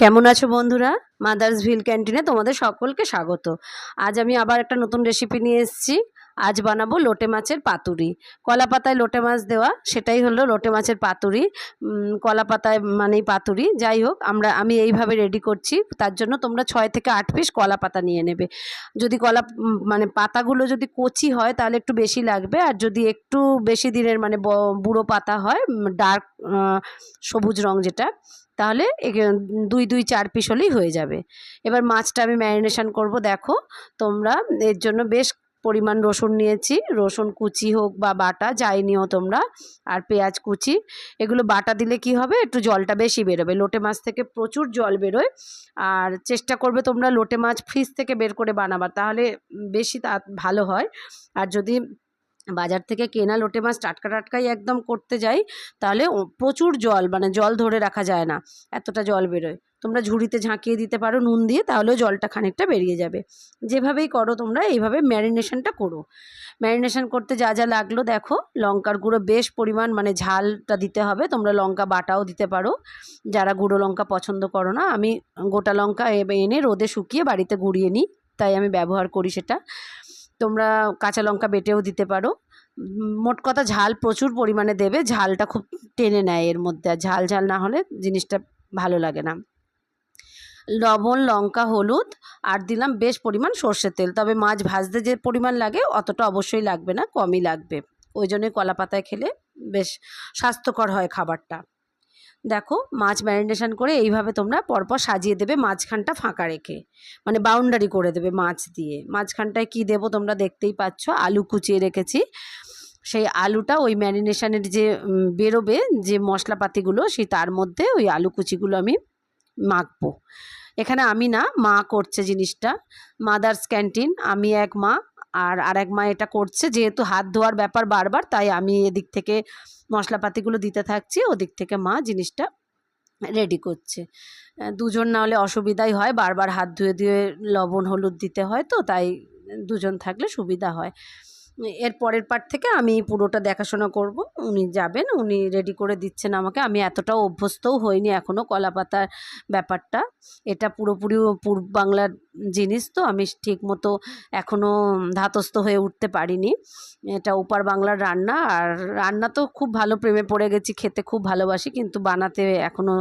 কেমন আছো বন্ধুরা? মাদার্স ভিল ক্যান্টিনে তোমাদের সকলকে স্বাগত। আজ আমি আবার একটা নতুন রেসিপি নিয়ে এসেছি। আজ বানাবো লোটে মাছের পাতুরি। কলা পাতায় লোটে মাছ দেওয়া, সেটাই হলো লোটে মাছের পাতুরি। কলা পাতায় মানেই পাতুরি। যাই হোক, আমরা, আমি এইভাবে রেডি করছি। তার জন্য তোমরা ছয় থেকে আট পিস কলা পাতা নিয়ে নেবে। যদি কলা মানে পাতাগুলো যদি কচি হয়, তাহলে একটু বেশি লাগবে। আর যদি একটু বেশি দিনের মানে বুড়ো পাতা হয় ডার্ক সবুজ রং যেটা, তাহলে দুই দুই, চার পিস হলেই হয়ে যাবে। এবার মাছটা আমি ম্যারিনেশন করব। দেখো, তোমরা এর জন্য বেশ পরিমাণ রসুন নিয়েছি। রসুন কুচি হোক বা বাটা, যাই নিও তোমরা। আর পেঁয়াজ কুচি, এগুলো বাটা দিলে কি হবে? একটু জলটা বেশি বেরোবে। লোটে মাছ থেকে প্রচুর জল বেরোয়। আর চেষ্টা করবে তোমরা লোটে মাছ ফ্রিজ থেকে বের করে বানাবার। তাহলে বেশি তা ভালো হয়। আর যদি বাজার থেকে কেনা লোটে মাছ টাটকা টাটকাই একদম করতে যাই, তাহলে প্রচুর জল মানে জল ধরে রাখা যায় না, এতটা জল বেরোয়। তোমরা ঝুড়িতে ঝাঁকিয়ে দিতে পারো নুন দিয়ে, তাহলেও জলটা খানিকটা বেরিয়ে যাবে। যেভাবেই করো তোমরা, এইভাবে ম্যারিনেশনটা করো। ম্যারিনেশন করতে যা যা লাগল দেখো, লঙ্কার গুঁড়ো বেশ পরিমাণ মানে ঝালটা দিতে হবে, তোমরা লঙ্কা বাটাও দিতে পারো। যারা গুঁড়ো লঙ্কা পছন্দ করো না, আমি গোটা লঙ্কা এনে রোদে শুকিয়ে বাড়িতে গুঁড়িয়ে নিই, তাই আমি ব্যবহার করি সেটা। তোমরা কাঁচা লঙ্কা বেটেও দিতে পারো। মোট কথা ঝাল প্রচুর পরিমাণে দেবে, ঝালটা খুব টেনে নেয় এর মধ্যে, আর ঝাল ঝাল না হলে জিনিসটা ভালো লাগে না। লবণ, লঙ্কা, হলুদ, আর দিলাম বেশ পরিমাণ সর্ষের তেল। তবে মাছ ভাজতে যে পরিমাণ লাগে, অতটা অবশ্যই লাগবে না, কমই লাগবে। ওই জন্যই কলা পাতায় খেলে বেশ স্বাস্থ্যকর হয় খাবারটা। দেখো মাছ ম্যারিনেশন করে এইভাবে তোমরা পরপর সাজিয়ে দেবে মাঝখানটা ফাঁকা রেখে। মানে বাউন্ডারি করে দেবে মাছ দিয়ে। মাঝখানটায় কি দেবো তোমরা দেখতেই পাচ্ছ? আলু কুচিয়ে রেখেছি। সেই আলুটা ওই ম্যারিনেশনের যে বেরোবে যে মশলাপাতিগুলো, সেই তার মধ্যে ওই আলু কুচিগুলো আমি মাখবো। এখানে আমি না, মা করছে জিনিসটা। মাদার্স ক্যান্টিন আমি এক মা আর আরেক মা এটা করছে, যেহেতু হাত ধোয়ার ব্যাপার বারবার, তাই আমি এদিক থেকে মশলাপাতিগুলো দিতে থাকছি, ওদিক থেকে মা জিনিসটা রেডি করছে। দুজন না হলে অসুবিধাই হয়, বারবার হাত ধুয়ে ধুয়ে লবণ, হলুদ দিতে হয় তো, তাই দুজন থাকলে সুবিধা হয়। এর পরের পার্ট থেকে আমি পুরোটা দেখাশোনা করব। উনি যাবেন, উনি রেডি করে দিচ্ছেন আমাকে। আমি এতটাও অভ্যস্তও হইনি এখনও কলা পাতার ব্যাপারটা। এটা পুরোপুরি পূর্ব বাংলার জিনিস তো, আমি ঠিক মতো এখনও ধাতস্থ হয়ে উঠতে পারিনি। এটা ওপার বাংলার রান্না, আর রান্না তো খুব ভালো প্রেমে পড়ে গেছি, খেতে খুব ভালোবাসি, কিন্তু বানাতে এখনও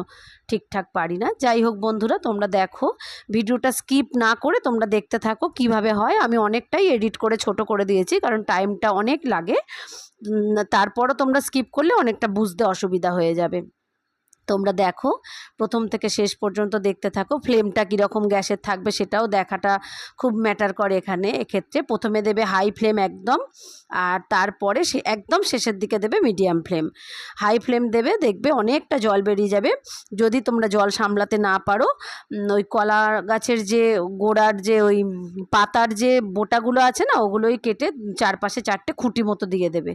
ঠিকঠাক পারি না। যাই হোক বন্ধুরা, তোমরা দেখো, ভিডিওটা স্কিপ না করে তোমরা দেখতে থাকো কীভাবে হয়। আমি অনেকটাই এডিট করে ছোট করে দিয়েছি, কারণ টাইমটা অনেক লাগে। তারপরও তোমরা স্কিপ করলে অনেকটা বুঝতে অসুবিধা হয়ে যাবে। তোমরা দেখো। প্রথম থেকে শেষ পর্যন্ত দেখতে থাকো। ফ্লেমটা কীরকম গ্যাসের থাকবে সেটাও দেখাটা খুব ম্যাটার করে এখানে। এক্ষেত্রে প্রথমে দেবে হাই ফ্লেম একদম, আর তারপরে সে একদম শেষের দিকে দেবে মিডিয়াম ফ্লেম হাই ফ্লেম দেবে, দেখবে অনেকটা জল বেরিয়ে যাবে। যদি তোমরা জল সামলাতে না পারো ওই কলা গাছের যে গোড়ার যে ওই পাতার যে বোটাগুলো আছে না, ওগুলোই কেটে চারপাশে চারটে খুঁটি মতো দিয়ে দেবে।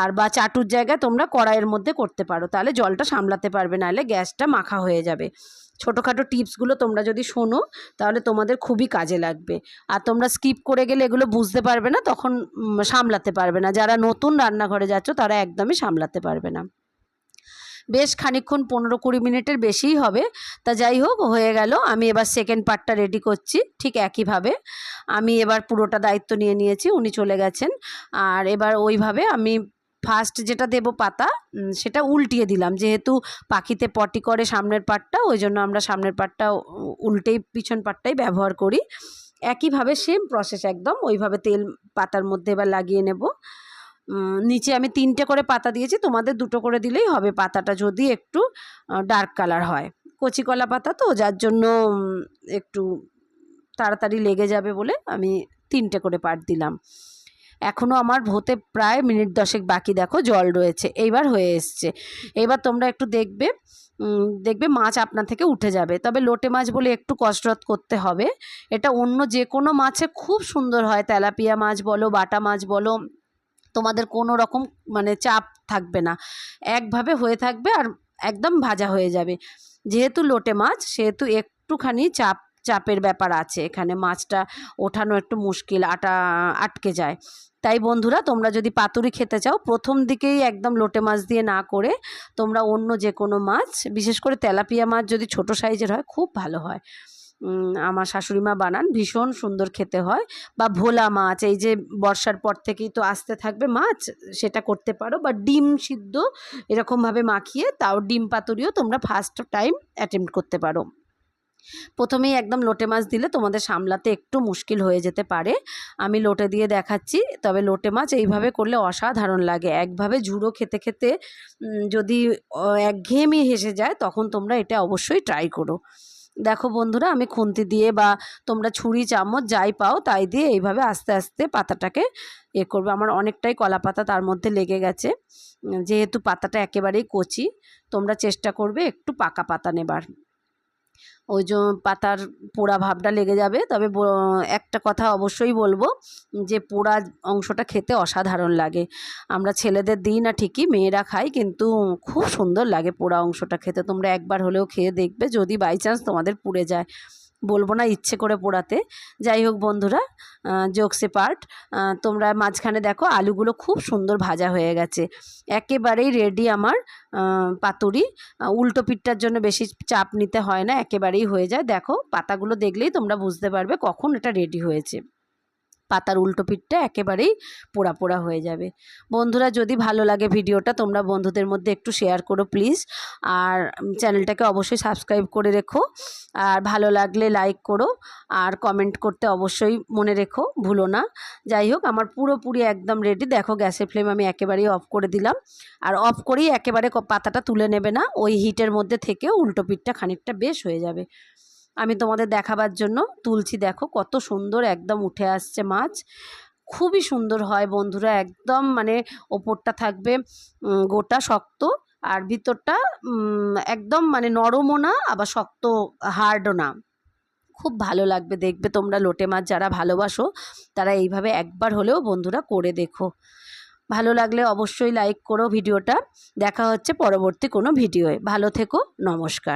আর বা চাটুর জায়গায় তোমরা কড়াইয়ের মধ্যে করতে পারো। তাহলে জলটা সামলাতে পারবে নাহলে গ্যাসটা মাখা হয়ে যাবে। ছোটোখাটো টিপসগুলো তোমরা যদি শোনো, তাহলে তোমাদের খুবই কাজে লাগবে। আর তোমরা স্কিপ করে গেলে এগুলো বুঝতে পারবে না, তখন সামলাতে পারবে না। যারা নতুন রান্নাঘরে যাচ্ছ, তারা একদমই সামলাতে পারবে না। বেশ খানিকক্ষণ পনেরো কুড়ি মিনিটের বেশিই হবে। তা যাই হোক, হয়ে গেল। আমি এবার সেকেন্ড পার্টটা রেডি করছি, ঠিক একইভাবে। আমি এবার পুরোটা দায়িত্ব নিয়ে নিয়েছি, উনি চলে গেছেন। আর এবার ওইভাবে আমি ফার্স্ট যেটা দেবো পাতা সেটা উল্টিয়ে দিলাম। যেহেতু পাখিতে পটি করে সামনের পাটটা, ওই জন্য আমরা সামনের পাটটা উল্টেই পিছন পাটটাই ব্যবহার করি। একইভাবে সেম প্রসেস একদম, ওইভাবে তেল পাতার মধ্যে এবার লাগিয়ে নেব। নিচে আমি তিনটে করে পাতা দিয়েছি, তোমাদের দুটো করে দিলেই হবে। পাতাটা যদি একটু ডার্ক কালার হয়। কচি কলা পাতা তো, যার জন্য একটু তাড়াতাড়ি লেগে যাবে বলে আমি তিনটে করে পাট দিলাম। এখনও আমার হতে প্রায় মিনিট দশেক বাকি দেখো, জল রয়েছে। এইবার হয়ে এসছে। এবার তোমরা একটু দেখবে দেখবে মাছ আপনার থেকে উঠে যাবে। তবে লোটে মাছ বলে একটু কসরত করতে হবে। এটা অন্য যে কোনো মাছে খুব সুন্দর হয়। তেলাপিয়া মাছ বলো, বাটা মাছ বলো, তোমাদের কোনো রকম মানে চাপ থাকবে না। একভাবে হয়ে থাকবে আর একদম ভাজা হয়ে যাবে। যেহেতু লোটে মাছ, সেহেতু একটুখানি চাপ, চাপের ব্যাপার আছে। এখানে মাছটা ওঠানো একটু মুশকিল, আটা, আটকে যায়। তাই বন্ধুরা, তোমরা যদি পাতুরি খেতে চাও, প্রথম দিকেই একদম লোটে মাছ দিয়ে না করে তোমরা অন্য যে কোনো মাছ, বিশেষ করে তেলাপিয়া মাছ যদি ছোট সাইজের হয়, খুব ভালো হয়। আমার শাশুড়ি মা বানান, ভীষণ সুন্দর খেতে হয়। বা ভোলা মাছ, এই যে বর্ষার পর থেকেই তো আসতে থাকবে মাছ, সেটা করতে পারো। বা ডিম সিদ্ধ এরকমভাবে মাখিয়ে তাও ডিম পাতুরিও তোমরা ফার্স্ট টাইম অ্যাটেম্প্ট করতে পারো। প্রথমেই একদম লোটে মাছ দিলে তোমাদের সামলাতে একটু মুশকিল হয়ে যেতে পারে। আমি লোটে দিয়ে দেখাচ্ছি, তবে লোটে মাছ এইভাবে করলে অসাধারণ লাগে। একভাবে ঝুড়ো খেতে খেতে যদি একঘেয়েমি হেসে যায়, তখন তোমরা এটা অবশ্যই ট্রাই করো। দেখো বন্ধুরা, আমি খুন্তি দিয়ে বা তোমরা ছুরি, চামচ যাই পাও, তাই দিয়ে এইভাবে আস্তে আস্তে পাতাটাকে এ করবে। আমার অনেকটাই কলা পাতা তার মধ্যে লেগে গেছে। যেহেতু পাতাটা একেবারেই কচি, তোমরা চেষ্টা করবে একটু পাকা পাতা নেবার। ওই যে পাতার পোড়া ভাবটা লেগে যাবে। তবে একটা কথা অবশ্যই বলব যে পোড়া অংশটা খেতে অসাধারণ লাগে। আমরা ছেলেদের দিই না ঠিকই, মেয়েরা খাই কিন্তু খুব সুন্দর লাগে পোড়া অংশটা খেতে। তোমরা একবার হলেও খেয়ে দেখবে, যদি বাই চান্স তোমাদের পুড়ে যায়। বলব না ইচ্ছে করে পোড়াতে। যাই হোক বন্ধুরা জোকসে পার্ট তোমরা মাঝখানে দেখো আলুগুলো খুব সুন্দর ভাজা হয়ে গেছে। একেবারেই রেডি আমার পাতুরি। উল্টো পিঠটার জন্য বেশি চাপ নিতে হয় না, একেবারেই হয়ে যায়। দেখো, পাতাগুলো দেখলেই তোমরা বুঝতে পারবে কখন এটা রেডি হয়েছে। পাতার উল্টো পিঠটা একেবারেই পোড়া পোড়া হয়ে যাবে। বন্ধুরা, যদি ভালো লাগে ভিডিওটা, তোমরা বন্ধুদের মধ্যে একটু শেয়ার করো প্লিজ আর চ্যানেলটাকে অবশ্যই সাবস্ক্রাইব করে রেখো। আর ভালো লাগলে লাইক করো। আর কমেন্ট করতে অবশ্যই মনে রেখো, ভুলো না। যাই হোক, আমার পুরোপুরি একদম রেডি দেখো, গ্যাসের ফ্লেম আমি একেবারেই অফ করে দিলাম। আর অফ করেই একেবারে পাতাটা তুলে নেবে না। ওই হিটের মধ্যে থেকে উল্টো পিঠটা খানিকটা বেশ হয়ে যাবে। আমি তোমাদের দেখাবার জন্য তুলছি, দেখো কত সুন্দর একদম উঠে আসছে মাছ। খুবই সুন্দর হয় বন্ধুরা, একদম মানে ওপরটা থাকবে গোটা শক্ত আর ভিতরটা একদম মানে নরমও না, আবার শক্ত হার্ডও না। খুব ভালো লাগবে দেখবে তোমরা লোটে মাছ যারা ভালোবাসো, তারা এইভাবে একবার হলেও বন্ধুরা করে দেখো। ভালো লাগলে অবশ্যই লাইক করো ভিডিওটা। দেখা হচ্ছে পরবর্তী কোনো ভিডিওয়ে। ভালো থেকো, নমস্কার।